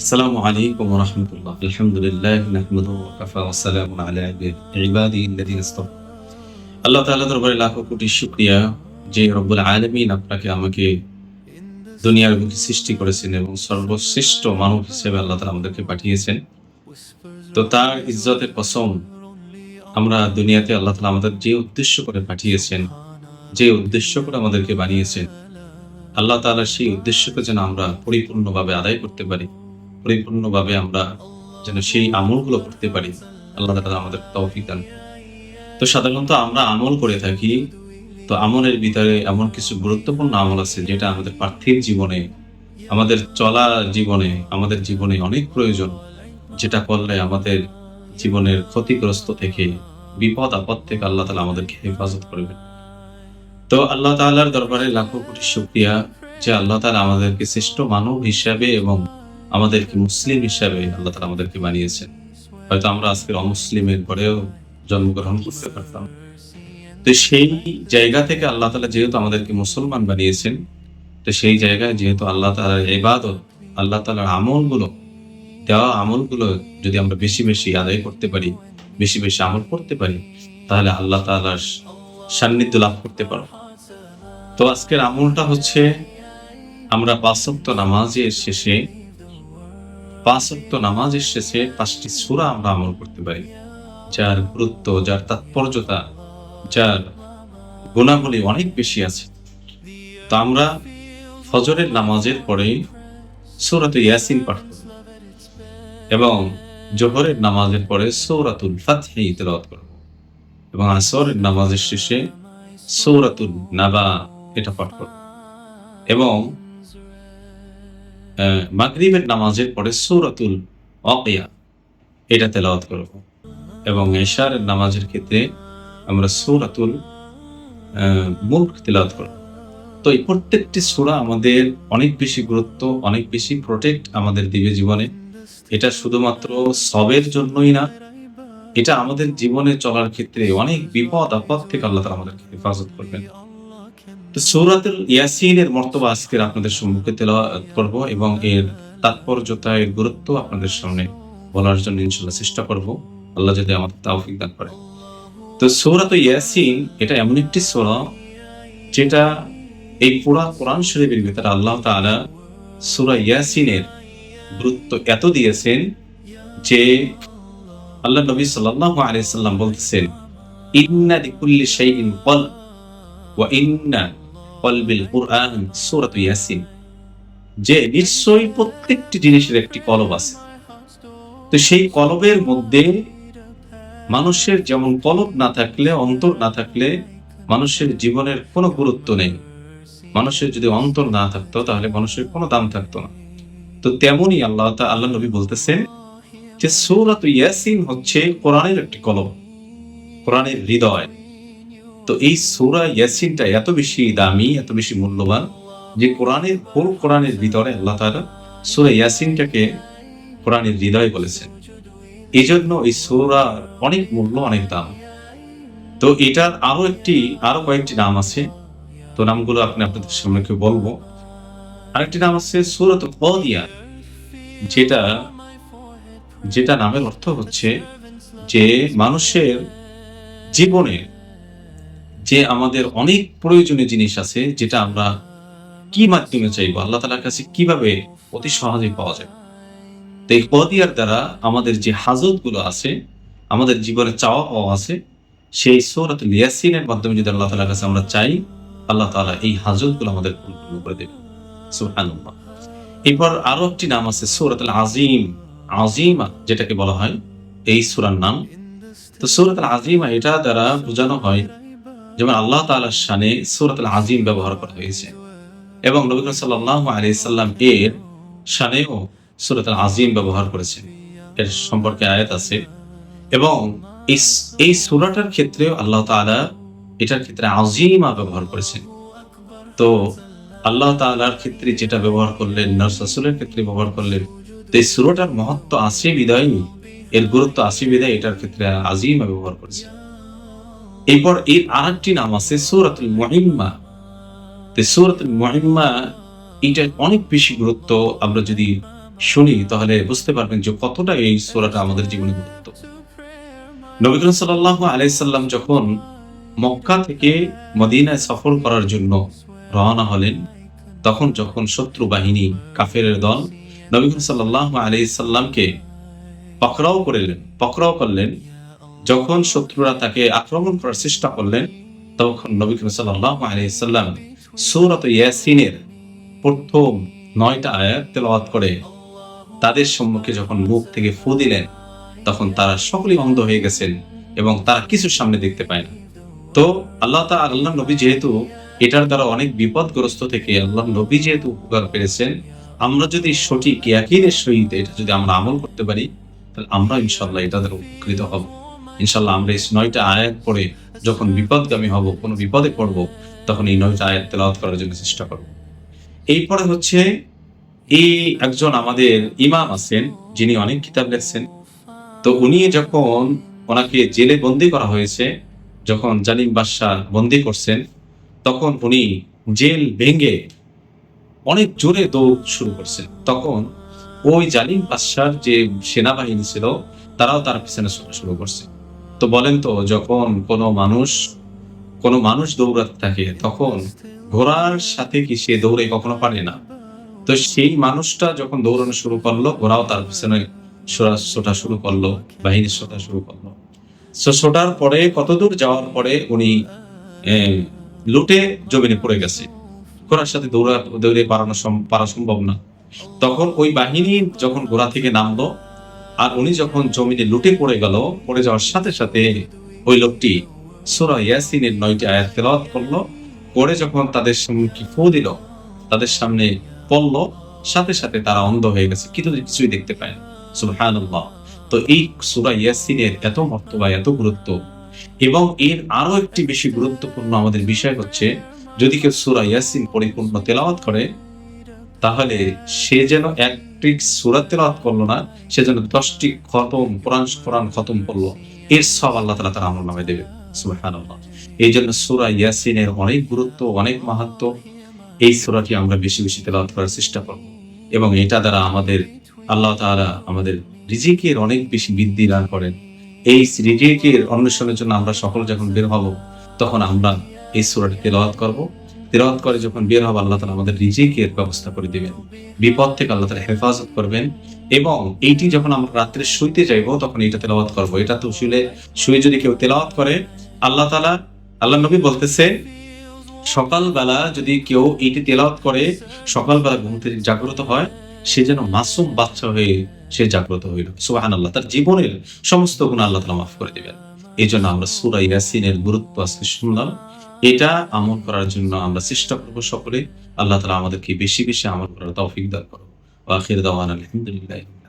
السلام عليكم ورحمة الله الحمد لله نحمده وكفى والسلام على عباده الذين اصطفى আল্লাহ তাআলা দরবারে লাখো কোটি শুকরিয়া যে রব্বুল আলামিন আপনাকে আমাকে দুনিয়ার বুকে সৃষ্টি করেছেন এবং সর্বশ্রেষ্ঠ মানব হিসেবে আল্লাহ তাআলা আমাদেরকে পাঠিয়েছেন তো তার ইজ্জতের কসম আমরা দুনিয়াতে আল্লাহ তাআলা আমাদের যে উদ্দেশ্য করে পাঠিয়েছেন যে উদ্দেশ্য করে আমাদেরকে বানিয়েছেন আল্লাহ তাআলা সেই উদ্দেশ্যকে যেন আমরা পরিপূর্ণভাবে আদায় করতে পারি পরিপূর্ণভাবে আমরা যেন সেই আমলগুলো করতে পারি, আল্লাহ তাআলা আমাদের তৌফিক দান তো সাধারণত আমরা আমল করে থাকি, তো আমলের ভিতরে এমন কিছু গুরুত্বপূর্ণ আমল আছে যেটা আমাদের পার্থিব জীবনে, আমাদের চলা জীবনে, আমাদের জীবনে অনেক প্রয়োজন, যেটা করলে আমাদের জীবনের ক্ষতিগ্রস্ত থেকে, বিপদ আপদ থেকে আল্লাহ তালা আমাদেরকে হেফাজত করবেন। তো আল্লাহ তাআলার দরবারে লাখো কোটি শুকরিয়া যে আল্লাহ তাআলা আমাদেরকে শ্রেষ্ঠ মানব হিসাবে এবং আমাদেরকে মুসলিম হিসাবে আল্লাহ তাআলা আমাদেরকে বানিয়েছেন। হয়তো আমরা আজকের অমুসলিমের পরেও জন্মগ্রহণ করতে পারতাম। তো সেই জায়গা থেকে আল্লাহ তালা যেহেতু আমাদেরকে মুসলমান বানিয়েছেন, তো সেই জায়গায় যেহেতু আল্লাহ তাআলার ইবাদত, আল্লাহ তাআলার আমলগুলো, দেওয়া আমলগুলো যদি আমরা বেশি বেশি আদায় করতে পারি, বেশি বেশি আমল করতে পারি, তাহলে আল্লাহ তালার সান্নিধ্য লাভ করতে পারো তো আজকের আমলটা হচ্ছে আমরা পাঁচক্ত নামাজের শেষে পাঁচক্ত নামাজের শেষে পাঁচটি সূরা আমরা আমল করতে পারি। যার গুরুত্ব, যার তাৎপর্যতা, যার গুণাবলী অনেক বেশি আছে। তো আমরা ফজরের নামাজের পরে সৌরাত ইয়াসিন পাঠ করব এবং জোহরের নামাজের পরে সূরাতুল ফাতহি তেলাওয়াত করব এবং আসরের নামাজের শেষে সৌরাতুল নাবা এটা পাঠ করব এবং মাগরিবের নামাজের পরে সৌরাতুল অকিয়া এটা তেলাওয়াত করব। এবং এশারের নামাজের ক্ষেত্রে আমরা সৌরাতুল মুল্ক তেলাওয়াত করব। তো এই প্রত্যেকটি সূরা আমাদের অনেক বেশি গুরুত্ব, অনেক বেশি প্রোটেক্ট আমাদের দিবে জীবনে। এটা শুধুমাত্র সবের জন্যই না, এটা আমাদের জীবনে চলার ক্ষেত্রে অনেক বিপদ আপদ থেকে আল্লাহ তাআলা আমাদেরকে হেফাজত করবেন। তো সৌরাতুল ইয়াসিনের মর্তবা আজকের আপনাদের সম্মুখে তেলাওয়াত করব এবং এর তাৎপর্যতা এর গুরুত্ব আপনাদের সামনে বলার জন্য ইনশাল্লাহ চেষ্টা করব। আল্লাহ যদি আমাদের তাওফিক দান করে। তো সৌরাত ইয়াসিন এটা এমন একটি সূরা যেটা এই পুরা কোরআন শরীফের ভিতরে আল্লাহ তাআলা সূরা ইয়াসিনের গুরুত্ব এত দিয়েছেন যে আল্লাহ নবী সাল্লাল্লাহু আলাইহি সাল্লাম বলতেছেন, ইন্না লিকুল্লি শাইইন কল ওয়া ইন্না কলবিল কুরআন, সূরাতু ইয়াসিন। যে নিশ্চয়ই প্রত্যেকটি জিনিসের একটি কলব আছে। তো সেই কলবের মধ্যে মানুষের যেমন কলব না থাকলে, অন্তর না থাকলে মানুষের জীবনের কোনো গুরুত্ব নেই। মানুষের যদি অন্তর না থাকতো, তাহলে মানুষের কোনো দাম থাকতো না। তো তেমনই আল্লাহ আল্লাহ নবী বলতেছেন যে সৌরাত ইয়াসিন হচ্ছে কোরআনের একটি কলম কোরআনের হৃদয়। তো এই সূরা ইয়াসিনটা এত বেশি দামি, এত বেশি মূল্যবান যে কোরআনের হোল কোরআনের ভিতরে আল্লাহ তাআলা সূরা ইয়াসিনটাকে কোরআনের হৃদয় বলেছেন। এই জন্য এই সূরার অনেক মূল্য, অনেক দাম। তো এটার আরও একটি, আরও কয়েকটি নাম আছে। তো নামগুলো আপনি আপনাদের সামনে বলব। আরেকটি নাম আছে সূরাত কদিয়া, যেটা যেটা নামের অর্থ হচ্ছে যে মানুষের জীবনে যে আমাদের অনেক প্রয়োজনীয় জিনিস আছে, যেটা আমরা কি মাধ্যমে চাইব? আল্লাহ তালার কাছে কীভাবে অতি সহজে পাওয়া যায়? তো এই কদিয়ার দ্বারা আমাদের যে হাজতগুলো আছে, আমাদের জীবনে চাওয়া পাওয়া আছে, সেই সৌরত লিয়াসিনের মাধ্যমে যদি আল্লাহ তালার কাছে আমরা চাই, আল্লাহ তালা এই হাজতগুলো আমাদের পূর্ণ করে দেবে। এরপর আরও একটি নাম আছে সৌরত আজিম। আজিমা, যেটাকে বলা হয়, এই সুরার নাম। তো সৌরত আজিমা, এটা দ্বারা বোঝানো হয় যেমন আল্লাহ তাআলার শানে সূরাত আজিম ব্যবহার করা হয়েছে। এবং নবী করিম সাল্লাল্লাহু আলাইহি সাল্লাম এর সূরাত আজিম ব্যবহার করেছেন। এর সম্পর্কে আয়াত আছে। এবং এই সূরাটার ক্ষেত্রেও আল্লাহ তাআলা এটার ক্ষেত্রে আজিমা ব্যবহার করেছেন। তো আল্লাহ তাআলার ক্ষেত্রে যেটা ব্যবহার করলেন নরস রাসূলের ক্ষেত্রে ব্যবহার করলেন, তো এই সূরাটার মহত্ব আছে বিদায় এর গুরুত্ব আছে বিদায় এটার ক্ষেত্রে আজিমা ব্যবহার করেছেন। এরপর এর আরেকটি নাম আছে সূরাতুল মুহিম্মা। সূরাতুল মুহিম্মা এটা অনেক বেশি গুরুত্ব আমরা যদি শুনি, তাহলে বুঝতে পারবেন যে কতটা এই সূরাটা আমাদের জীবনে গুরুত্ব। নবী সাল্লাল্লাহু আলাইহি যখন মক্কা থেকে মদিনায় সফর করার জন্য রওনা হলেন, তখন যখন শত্রু বাহিনী কাফের দল নবী করিম সাল্লাল্লাহু আলাইহি সাল্লামকে পকড়াও করলেন পকড়াও করলেন যখন শত্রুরা তাকে আক্রমণ করার চেষ্টা করলেন, তখন নবী করিম সাল্লাল্লাহু আলাইহি সাল্লাম সূরাত ইয়াসিনের প্রথম নয়টা আয়াত তেলাওয়াত করে তাদের সম্মুখে যখন মুখ থেকে ফু দিলেন, তখন তারা সকলেই অন্ধ হয়ে গেছেন এবং তারা কিছু সামনে দেখতে পায় না। তো আল্লাহ তা আল্লাহ নবী যেহেতু এটার দ্বারা অনেক বিপদগ্রস্ত থেকে আল্লাহ নবী যেহেতু উপকার পেরেছেন, আমরা যদি সঠিক ইয়াকিনের সহিত এটা যদি আমরা আমল করতে পারি, তাহলে আমরা ইনশাল্লাহ এটা দ্বারা উপকৃত হব। ইনশাল্লাহ আমরা এই নয়টা আয়াত পড়ে যখন বিপদগামী হব, কোনো বিপদে পড়ব, তখন এই নয়টা আয়াত তেলাওয়াত করার জন্য চেষ্টা করব। এরপরে হচ্ছে এই একজন আমাদের ইমাম আছেন, যিনি অনেক কিতাব লেখছেন। তো উনি যখন ওনাকে জেলে বন্দি করা হয়েছে, যখন জালিম বাদশাহ বন্দি করছেন, তখন উনি জেল ভেঙে অনেক জোরে দৌড় শুরু করছেন। তখন ওই জালিম বাদশার যে সেনাবাহিনী ছিল, তারাও তার পিছনে শুরু করছে। তো বলেন তো, যখন কোনো মানুষ কোনো মানুষ দৌড়াতে থাকে, তখন ঘোড়ার সাথে কি সে দৌড়ে কখনো পারে না? তো সেই মানুষটা যখন দৌড়ানো শুরু করল, ঘোড়াও তার পিছনে ছোটা- শুরু করল বাহিনীর ছোটা শুরু করল। তো ছোটার পরে কত দূর যাওয়ার পরে উনি লুটে জমিনে পড়ে গেছে। ঘোড়ার সাথে দৌড়া, দৌড়ে পারানো পারা সম্ভব না। তখন ওই বাহিনী যখন ঘোড়া থেকে নামলো আর উনি যখন জমিনে লুটে পড়ে গেল, পড়ে যাওয়ার সাথে সাথে ওই লোকটি সূরা ইয়াসিনের নয়টি আয়াত তেলাওয়াত করল করে যখন তাদের সম্মুখে ফু দিল, তাদের সামনে পড়ল, সাথে সাথে তারা অন্ধ হয়ে গেছে, কিন্তু কিছুই দেখতে পায় না। সুবহানাল্লাহ। তো এই সুরা ইয়াসিনের এত মর্তবা এত গুরুত্ব, এবং এর আরও একটি বেশি গুরুত্বপূর্ণ আমাদের বিষয় হচ্ছে, যদি কেউ সুরা ইয়াসিন পরিপূর্ণ তেলাওয়াত করে তাহলে সে যেন একটি সূরা তেলাওয়াত করল না, সে যেন দশটি খতম, কোরআন কোরআন খতম করল। এর সব আল্লাহ তাআলা তার আমল নামে দেবে। এই জন্য সুরা ইয়াসিনের অনেক গুরুত্ব, অনেক মাহাত্ম এই সূরাটি আমরা বেশি বেশি তেলাওয়াত করার চেষ্টা করব। এবং এটা দ্বারা আমাদের আল্লাহ তাআলা আমাদের রিজিকের অনেক বেশি বৃদ্ধি দান করেন। এই রিজিকের অন্বেষণের জন্য আমরা সকল যখন বের হব, তখন আমরা এই সূরাটি তেলাওয়াত করব। তেলাওয়াত করে যখন বের হব, আল্লাহ তাআলা আমাদের রিজিকের ব্যবস্থা করে দিবেন। বিপদ থেকে আল্লাহ তাআলা হেফাজত করবেন এবং এইটি যখন আমরা রাত্রে শুইতে যাইব, তখন এটা তেলাওয়াত করব। এটা তো শুলে শুয়ে যদি কেউ তেলাওয়াত করে, আল্লাহ তাআলা আল্লাহ নবী বলতেছে, সকালবেলা যদি কেউ এইটি তেলাওয়াত করে, সকালবেলা ঘুম থেকে জাগ্রত হয়, সে যেন মাসুম বাচ্চা হয়ে সে জাগ্রত হইল। সুবাহান আল্লাহ তার জীবনের সমস্ত গুণ আল্লাহ তালা মাফ করে দিবেন। এই জন্য আমরা সুরাই ইয়াসিনের গুরুত্ব আজকে শুনলাম। এটা আমল করার জন্য আমরা চেষ্টা করব সকলে। আল্লাহ তালা আমাদেরকে বেশি বেশি আমল করার তৌফিক দান করো আখির দাওয়ান আলহামদুলিল্লাহ।